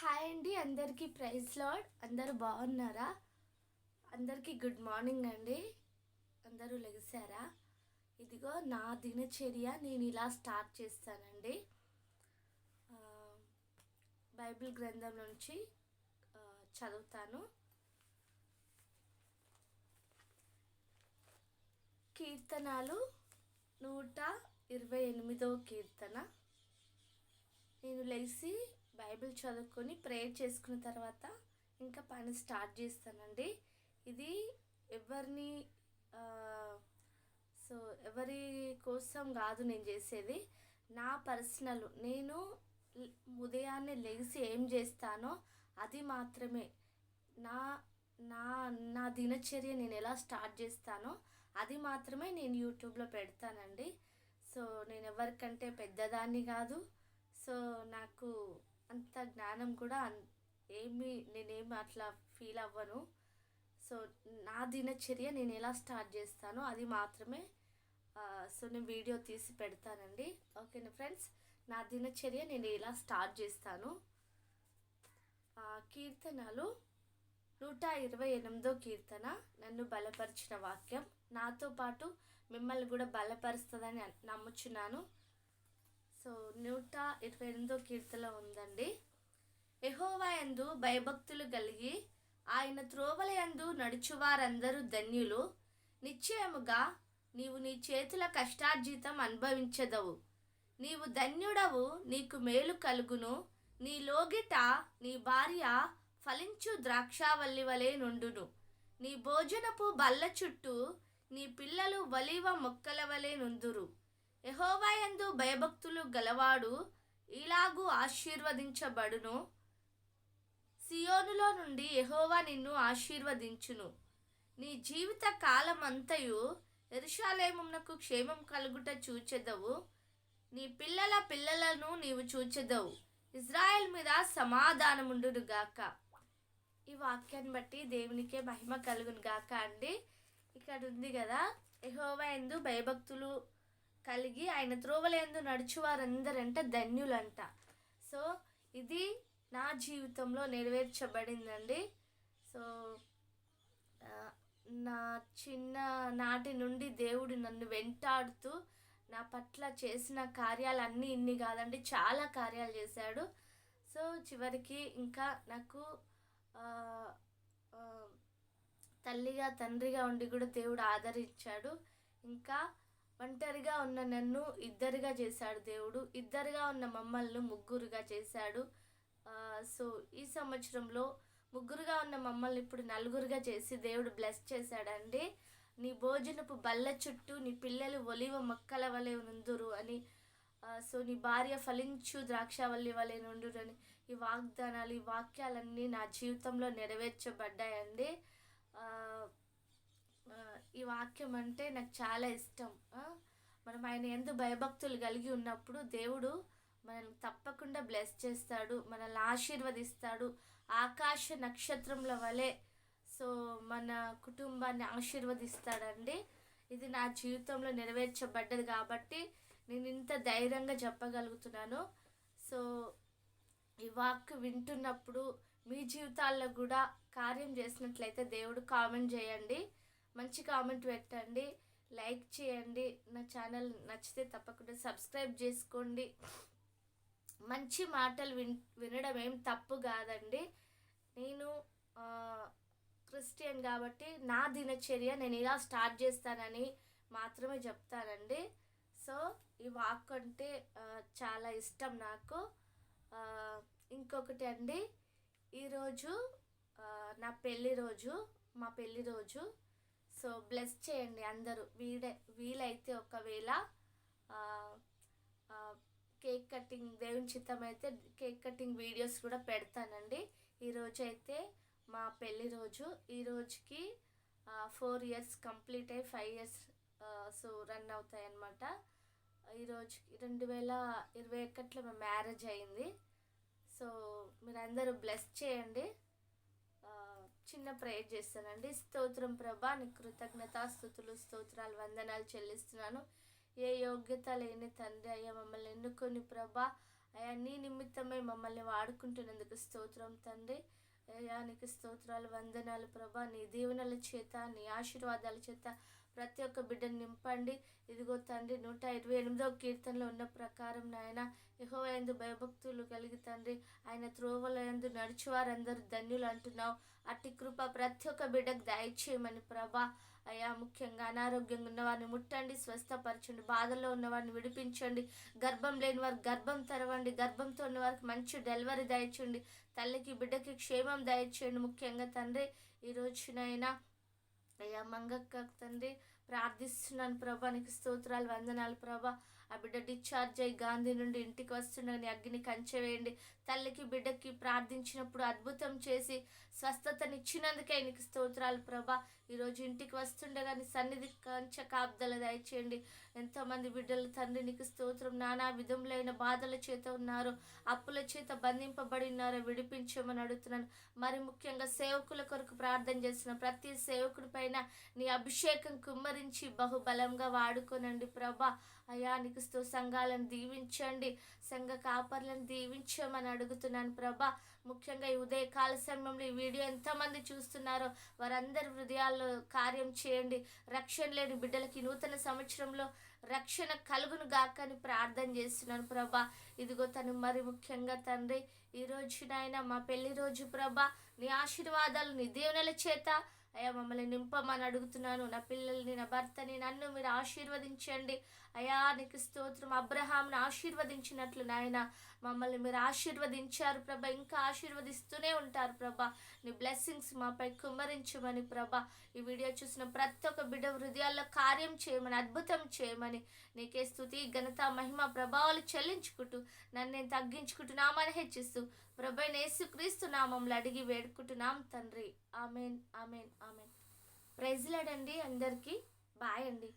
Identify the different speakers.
Speaker 1: Hi అండి అందరికీ praise lord. అందరూ బాగున్నారా? అందరికీ గుడ్ మార్నింగ్ అండి. అందరూ లెగిసారా? ఇదిగో నా దినచర్య నేను ఇలా స్టార్ట్ చేస్తానండి. బైబిల్ గ్రంథం నుంచి చదువుతాను. కీర్తనాలు నూట ఇరవై ఎనిమిదో కీర్తన. నేను లేచి బైబిల్ చదువుకొని ప్రేయర్ చేసుకున్న తర్వాత ఇంకా పని స్టార్ట్ చేస్తానండి. ఇది ఎవరిని సో ఎవరి కోసం కాదు నేను చేసేది. నా పర్సనల్ నేను ఉదయాన్నే లేచి ఏం చేస్తానో అది మాత్రమే. నా నా నా దినచర్య నేను ఎలా స్టార్ట్ చేస్తానో అది మాత్రమే నేను యూట్యూబ్లో పెడతానండి. సో నేను ఎవరికంటే పెద్దదాన్ని కాదు. సో నాకు అంత జ్ఞానం కూడా అన్- ఏమీ నేనేమి అట్లా ఫీల్ అవ్వను. సో నా దినచర్య నేను ఎలా స్టార్ట్ చేస్తానో అది మాత్రమే సో నేను వీడియో తీసి పెడతానండి. ఓకేనా ఫ్రెండ్స్ నా దినచర్య నేను ఎలా స్టార్ట్ చేస్తాను? కీర్తనలు నూట ఇరవై ఎనిమిదో కీర్తన నన్ను బలపరిచిన వాక్యం. నాతో పాటు మిమ్మల్ని కూడా బలపరుస్తుందని నమ్ముచున్నాను. సో నూట ఇరవై ఎనిమిదో కీర్తన ఉందండి. యెహోవా యందు భయభక్తులు కలిగి ఆయన త్రోవల యందు నడుచువారందరూ ధన్యులు. నిశ్చయముగా నీవు నీ చేతుల కష్టార్జితం అనుభవించదవు. నీవు ధన్యుడవు నీకు మేలు కలుగును. నీ లోగిట నీ భార్య ఫలించు ద్రాక్షావల్లి వలె నుండును. నీ భోజనపు బల్ల చుట్టూ నీ పిల్లలు వలివ మొక్కల వలె నుందురు. యహోవాయందు భయభక్తులు గలవాడు ఇలాగూ ఆశీర్వదించబడును. సియోనులో నుండి ఎహోవా నిన్ను ఆశీర్వదించును. నీ జీవిత కాలమంతయు ఎరుషాలేమునకు క్షేమం కలుగుట చూచెదవు. నీ పిల్లల పిల్లలను నీవు చూచెదవు. ఇజ్రాయెల్ మీద సమాధానముండును గాక ఈ వాక్యాన్ని బట్టి దేవునికే మహిమ కలుగును గాక అండి. ఇక్కడ ఉంది కదా ఎహోవా ఎందు భయభక్తులు కలిగి ఆయన త్రోవలందు నడుచువారందరంట ధన్యులంట. సో ఇది నా జీవితంలో నెరవేర్చబడిందండి. సో నా చిన్న నాటి నుండి దేవుడు నన్ను వెంటాడుతూ నా పట్ల చేసిన కార్యాలన్నీ ఇన్ని కాదండి చాలా కార్యాలు చేశాడు. సో చివరికి ఇంకా నాకు తల్లిగా తండ్రిగా ఉండి కూడా దేవుడు ఆదరించాడు. ఇంకా ఒంటరిగా ఉన్న నన్ను ఇద్దరుగా చేశాడు దేవుడు. ఇద్దరుగా ఉన్న మమ్మల్ని ముగ్గురుగా చేశాడు. సో ఈ సంవత్సరంలో ముగ్గురుగా ఉన్న మమ్మల్ని ఇప్పుడు నలుగురుగా చేసి దేవుడు బ్లెస్ చేశాడండి. నీ భోజనపు బల్ల చుట్టూ నీ పిల్లలు ఒలివ మొక్కల వలె నుందురు అని సో నీ భార్య ఫలించు ద్రాక్షవల్లి వలె నుండురు అని ఈ వాగ్దానాలు ఈ వాక్యాలన్నీ నా జీవితంలో నెరవేర్చబడ్డాయండి. ఈ వాక్యం అంటే నాకు చాలా ఇష్టం. మనం ఆయన ఎందు భయభక్తులు కలిగి ఉన్నప్పుడు దేవుడు మనల్ని తప్పకుండా బ్లెస్ చేస్తాడు మనల్ని ఆశీర్వదిస్తాడు. ఆకాశ నక్షత్రంల వలె సో మన కుటుంబాన్ని ఆశీర్వదిస్తాడండి. ఇది నా జీవితంలో నెరవేర్చబడ్డది కాబట్టి నేను ఇంత ధైర్యంగా చెప్పగలుగుతున్నాను. సో ఈ వాక్ వింటున్నప్పుడు మీ జీవితాల్లో కూడా కార్యం చేసినట్లయితే దేవుడు కామెంట్ చేయండి. మంచి కామెంట్ పెట్టండి. లైక్ చేయండి. నా ఛానల్ నచ్చితే తప్పకుండా సబ్స్క్రైబ్ చేసుకోండి. మంచి మాటలు విన్ వినడం ఏం తప్పు కాదండి. నేను క్రిస్టియన్ కాబట్టి నా దినచర్య నేను ఇలా స్టార్ట్ చేస్తానని మాత్రమే చెప్తానండి. సో ఈ వాక్ అంటే చాలా ఇష్టం నాకు. ఇంకొకటి అండి. ఈరోజు నా పెళ్ళి రోజు మా పెళ్ళి రోజు. సో బ్లెస్ చేయండి అందరూ. వీడే వీలైతే ఒకవేళ కేక్ కటింగ్ దేవుని చిత్తం అయితే కేక్ కటింగ్ వీడియోస్ కూడా పెడతానండి. ఈరోజు అయితే మా పెళ్ళి రోజు. ఈ రోజుకి ఫోర్ ఇయర్స్ కంప్లీట్ అయ్యి ఫైవ్ ఇయర్స్ సో రన్ అవుతాయి అన్నమాట ఈరోజు రెండు వేల ఇరవై ఒకటిలో మా మ్యారేజ్ అయింది. సో మీరందరూ బ్లెస్ చేయండి. చిన్న ప్రేయర్ చేస్తానండి. స్తోత్రం ప్రభా నీ కృతజ్ఞత స్థుతులు స్తోత్రాలు వందనాలు చెల్లిస్తున్నాను. ఏ యోగ్యత లేని తండ్రి అయ్యా మమ్మల్ని ఎన్నుకొని ప్రభా అయ్యా నీ నిమిత్తమై మమ్మల్ని వాడుకుంటున్నందుకు స్తోత్రం తండ్రి. అయ్యా నీకు స్తోత్రాలు వందనాలు ప్రభా నీ దీవెనల చేత నీ ఆశీర్వాదాల చేత ప్రతి ఒక్క బిడ్డను నింపండి. ఇదిగో తండ్రి నూట ఇరవై ఎనిమిదవ కీర్తనలో ఉన్న ప్రకారం నాయన యహో ఎందు భయభక్తులు కలిగి తండ్రి ఆయన త్రోవల ఎందు నడిచేవారందరూ ధన్యులు అంటున్నావు. అట్టి కృప ప్రతి ఒక్క బిడ్డకు దయచేయమని ప్రభా. అయ్యా ముఖ్యంగా అనారోగ్యంగా ఉన్నవారిని ముట్టండి స్వస్థపరచండి బాధల్లో ఉన్నవారిని విడిపించండి. గర్భం లేని వారికి గర్భం తెరవండి గర్భంతో ఉన్న వారికి మంచి డెలివరీ దయచేయండి. తల్లికి బిడ్డకి క్షేమం దయచేయండి. ముఖ్యంగా తండ్రి ఈ రోజునైనా అయ్యా మంగక్క తండ్రి ప్రార్థిస్తున్నాను ప్రభా నీకు స్తోత్రాలు వందనాలు ప్రభా. ఆ బిడ్డ డిశ్చార్జ్ అయ్యి గాంధీ నుండి ఇంటికి వస్తుండగాని అగ్ని కంచె వేయండి. తల్లికి బిడ్డకి ప్రార్థించినప్పుడు అద్భుతం చేసి స్వస్థతనిచ్చినందుకే నీకు స్తోత్రాలు ప్రభా. ఈరోజు ఇంటికి వస్తుండగా నీ సన్నిధి కంచె కాపుదల దయచేయండి. ఎంతోమంది బిడ్డలు తండ్రి నీకు స్తోత్రం నానా విధములైన బాధల చేత ఉన్నారు అప్పుల చేత బంధింపబడి ఉన్నారో విడిపించమని అడుగుతున్నాను. మరి ముఖ్యంగా సేవకుల కొరకు ప్రార్థన చేస్తున్నాను ప్రతి సేవకుడిపై నాయన నీ అభిషేకం కుమ్మరించి బహుబలంగా వాడుకోనండి ప్రభా. అయా నీకు sto సంఘాలను దీవించండి. సంఘ కాపర్లను దీవించమని అడుగుతున్నాను ప్రభా. ముఖ్యంగా ఈ ఉదయకాల సమయంలో ఈ వీడియో ఎంతమంది చూస్తున్నారో వారందరి హృదయాల్లో కార్యం చేయండి. రక్షణ లేని బిడ్డలకి నూతన సంవత్సరంలో రక్షణ కలుగును గాకని ప్రార్థన చేస్తున్నాను ప్రభా. ఇదిగో తను మరి ముఖ్యంగా తండ్రి ఈ రోజునైనా మా పెళ్ళి రోజు ప్రభా. నీ ఆశీర్వాదాలు నీ దేవునిల చేత అయ్యా మమ్మల్ని నింపమని అడుగుతున్నాను. నా పిల్లల్ని నా భర్తని నన్ను మీరు ఆశీర్వదించండి. అయ్యా నీకు స్తోత్రం. అబ్రహాంను ఆశీర్వదించినట్లు నాయన మమ్మల్ని మీరు ఆశీర్వదించారు ప్రభ. ఇంకా ఆశీర్వదిస్తూనే ఉంటారు ప్రభ. నీ బ్లెస్సింగ్స్ మాపై కుమ్మరించమని ప్రభ. ఈ వీడియో చూసిన ప్రతి ఒక్క బిడ్డ హృదయాల్లో కార్యం చేయమని అద్భుతం చేయమని నీకే స్థుతి ఘనత మహిమ ప్రభావాలు చెల్లించుకుంటూ నన్ను నేను తగ్గించుకుంటున్నామని హెచ్చిస్తూ ప్రభ నేసుక్రీస్తు నామంలో అడిగి వేడుకుంటున్నాం తండ్రి. Amen amen. ఆమె ప్రైజ్లాడండి అందరికీ. బాయ్ అండి.